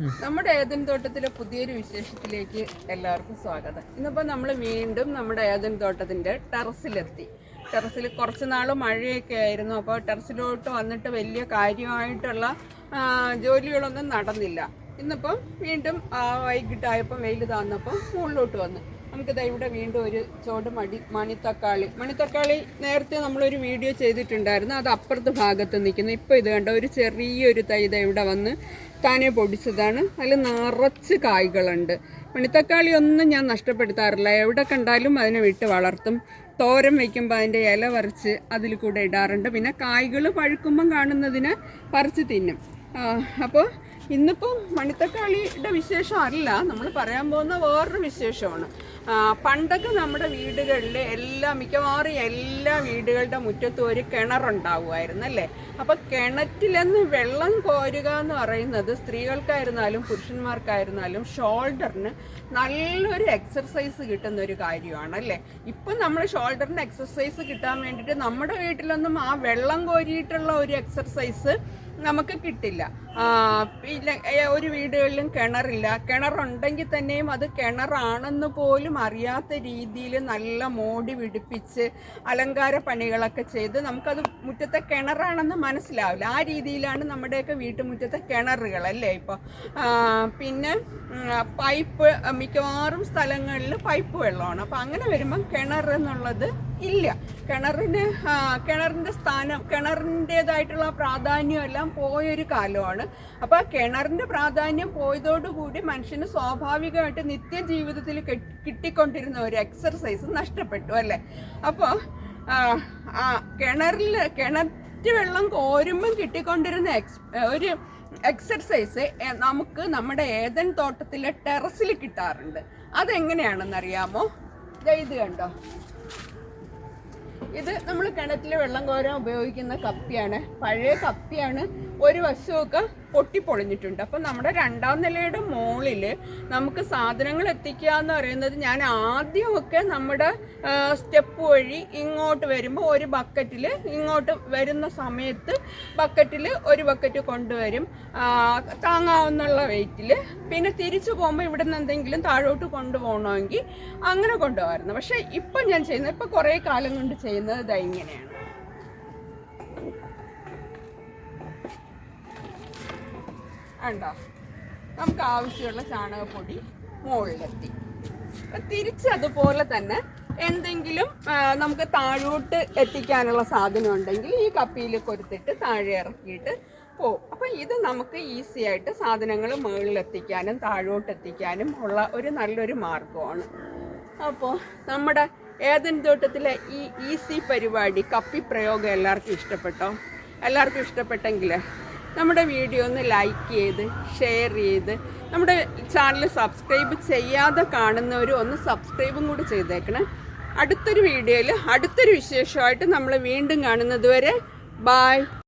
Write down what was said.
നമ്മുടെ ഏതൻ തോട്ടത്തിലെ പുതിയൊരു വിശേഷത്തിലേക്ക് എല്ലാവർക്കും സ്വാഗതം. ഇന്നിപ്പോൾ നമ്മൾ വീണ്ടും നമ്മുടെ ഏതൻ തോട്ടത്തിന്റെ ടെറസിലെത്തി. ടെറസിൽ കുറച്ച് നാൾ മഴയൊക്കെ ആയിരുന്നു. അപ്പോൾ ടെറസിലോട്ട് വന്നിട്ട് വലിയ കാര്യമായിട്ടുള്ള ജോലികളൊന്നും നടന്നില്ല. ഇന്നിപ്പം വീണ്ടും വൈകിട്ടായപ്പം വെയിൽ താന്നപ്പം മുകളിലോട്ട് വന്നു. നമുക്കിതാ ഇവിടെ വീണ്ടും ഒരു ചോട് മടി മണിത്തക്കാളി. മണിത്തക്കാളി നേരത്തെ നമ്മളൊരു വീഡിയോ ചെയ്തിട്ടുണ്ടായിരുന്നു. അത് അപ്പുറത്ത് ഭാഗത്ത് നിൽക്കുന്നു. ഇപ്പോൾ ഇത് കണ്ട ഒരു ചെറിയൊരു തൈ ദാ ഇവിടെ വന്ന് താനെ പൊടിച്ചതാണ്. അതിൽ നിറച്ച് കായ്കളുണ്ട്. മണിത്തക്കാളി ഒന്നും ഞാൻ നഷ്ടപ്പെടുത്താറില്ല. എവിടെ കണ്ടാലും അതിനെ വിട്ട് വളർത്തും. തോരം വയ്ക്കുമ്പോൾ അതിന്റെ ഇല പറിച്ച് അതിൽ കൂടെ ഇടാറുണ്ട്. പിന്നെ കായ്കൾ പഴുക്കുമ്പം കാണുന്നതിന് പറിച്ച് തിന്നും. അപ്പോൾ ഇന്നിപ്പോൾ മണിത്തക്കാളിയുടെ വിശേഷം അല്ല. നമ്മൾ പറയാൻ പോകുന്ന വേറൊരു വിശേഷമാണ്. പണ്ടൊക്കെ നമ്മുടെ വീടുകളിൽ എല്ലാ മിക്കവാറും എല്ലാ വീടുകളുടെ മുറ്റത്തും ഒരു കിണറുണ്ടാവുമായിരുന്നു അല്ലേ? അപ്പോൾ കിണറ്റിലെന്ന് വെള്ളം കോരുക എന്ന് പറയുന്നത് സ്ത്രീകൾക്കായിരുന്നാലും പുരുഷന്മാർക്കായിരുന്നാലും ഷോൾഡറിന് നല്ലൊരു എക്സർസൈസ് കിട്ടുന്ന ഒരു കാര്യമാണ് അല്ലേ? ഇപ്പം നമ്മൾ ഷോൾഡറിന് എക്സർസൈസ് കിട്ടാൻ വേണ്ടിയിട്ട് നമ്മുടെ വീട്ടിലൊന്നും ആ വെള്ളം കോരിയിട്ടുള്ള ഒരു എക്സർസൈസ് നമുക്ക് കിട്ടില്ല. പിന്നെ ഒരു വീടുകളിലും കിണറില്ല. കിണറുണ്ടെങ്കിൽ തന്നെയും അത് കിണറാണെന്ന് പോലും അറിയാത്ത രീതിയിൽ നല്ല മോടി പിടിപ്പിച്ച് അലങ്കാര പണികളൊക്കെ ചെയ്ത് നമുക്കത് മുറ്റത്തെ കിണറാണെന്ന് മനസ്സിലാവില്ല. ആ രീതിയിലാണ് നമ്മുടെയൊക്കെ വീട്ടുമുറ്റത്തെ കിണറുകൾ അല്ലേ ഇപ്പോൾ പിന്നെ പൈപ്പ് മിക്കവാറും സ്ഥലങ്ങളിൽ പൈപ്പ് വെള്ളമാണ്. അപ്പോൾ അങ്ങനെ വരുമ്പം കിണർ എന്നുള്ളത് ഇല്ല. കിണറിന് കിണറിന്റെ സ്ഥാനം കിണറിന്റേതായിട്ടുള്ള പ്രാധാന്യം എല്ലാം പോയൊരു കാലമാണ്. അപ്പോൾ കിണറിന്റെ പ്രാധാന്യം പോയതോടുകൂടി മനുഷ്യന് സ്വാഭാവികമായിട്ട് നിത്യജീവിതത്തിൽ ജീവിതത്തിൽ കിട്ടിക്കൊണ്ടിരുന്ന ഒരു എക്സർസൈസ് നഷ്ടപ്പെട്ടു അല്ലേ? അപ്പോൾ കിണറിൽ കിണറ്റ് വെള്ളം കോരുമ്പം കിട്ടിക്കൊണ്ടിരുന്ന എക്സ് ഒരു എക്സർസൈസ് നമുക്ക് നമ്മുടെ ഏതൻ തോട്ടത്തിലെ ടെറസിൽ കിട്ടാറുണ്ട്. അതെങ്ങനെയാണെന്നറിയാമോ? ഇത് കണ്ടോ? ഇത് നമ്മൾ കിണറ്റിൽ വെള്ളം കോരാൻ ഉപയോഗിക്കുന്ന കപ്പിയാണ്. പഴയ കപ്പിയാണ്. ഒരു വശമൊക്കെ പൊട്ടിപ്പൊളിഞ്ഞിട്ടുണ്ട്. അപ്പം നമ്മുടെ രണ്ടാം നിലയുടെ മുകളിൽ നമുക്ക് സാധനങ്ങൾ എത്തിക്കുക എന്ന് പറയുന്നത് ഞാൻ ആദ്യമൊക്കെ നമ്മുടെ സ്റ്റെപ്പ് വഴി ഇങ്ങോട്ട് വരുമ്പോൾ ഒരു ബക്കറ്റിൽ ഇങ്ങോട്ട് വരുന്ന സമയത്ത് ബക്കറ്റിൽ ഒരു ബക്കറ്റ് കൊണ്ടുവരും. താങ്ങാവുന്ന വെയിറ്റിൽ പിന്നെ തിരിച്ചു പോകുമ്പോൾ ഇവിടെ നിന്ന് എന്തെങ്കിലും താഴോട്ട് കൊണ്ടുപോകണമെങ്കിൽ അങ്ങനെ കൊണ്ടുപോകാമായിരുന്നു. പക്ഷേ ഇപ്പം ഞാൻ ചെയ്യുന്നത് ഇപ്പം കുറേ കാലം കൊണ്ട് ചെയ്യുന്നത് ഇതാ ഇങ്ങനെയാണ്. ഉണ്ടോ നമുക്ക് ആവശ്യമുള്ള ചാണകപ്പൊടി മുകളിലെത്തി. തിരിച്ച് അതുപോലെ തന്നെ എന്തെങ്കിലും നമുക്ക് താഴോട്ട് എത്തിക്കാനുള്ള സാധനം ഉണ്ടെങ്കിൽ ഈ കപ്പിയിൽ കൊരുത്തിട്ട് താഴെ ഇറക്കിയിട്ട് പോകും. അപ്പം ഇത് നമുക്ക് ഈസി ആയിട്ട് സാധനങ്ങൾ മുകളിൽ എത്തിക്കാനും താഴോട്ട് എത്തിക്കാനും ഉള്ള ഒരു നല്ലൊരു മാർഗമാണ്. അപ്പോൾ നമ്മുടെ ഏതൻ തോട്ടത്തിലെ ഈ ഈസി പരിപാടി കപ്പി പ്രയോഗം എല്ലാവർക്കും ഇഷ്ടപ്പെട്ടോ? എല്ലാവർക്കും ഇഷ്ടപ്പെട്ടെങ്കിൽ നമ്മുടെ വീഡിയോ ഒന്ന് ലൈക്ക് ചെയ്ത് ഷെയർ ചെയ്ത് നമ്മുടെ ചാനൽ സബ്സ്ക്രൈബ് ചെയ്യാതെ കാണുന്നവരും ഒന്ന് സബ്സ്ക്രൈബും കൂടി ചെയ്തേക്കണേ. അടുത്തൊരു വീഡിയോയിൽ അടുത്തൊരു വിശേഷമായിട്ട് നമ്മൾ വീണ്ടും കാണുന്നത് വരെ ബായ്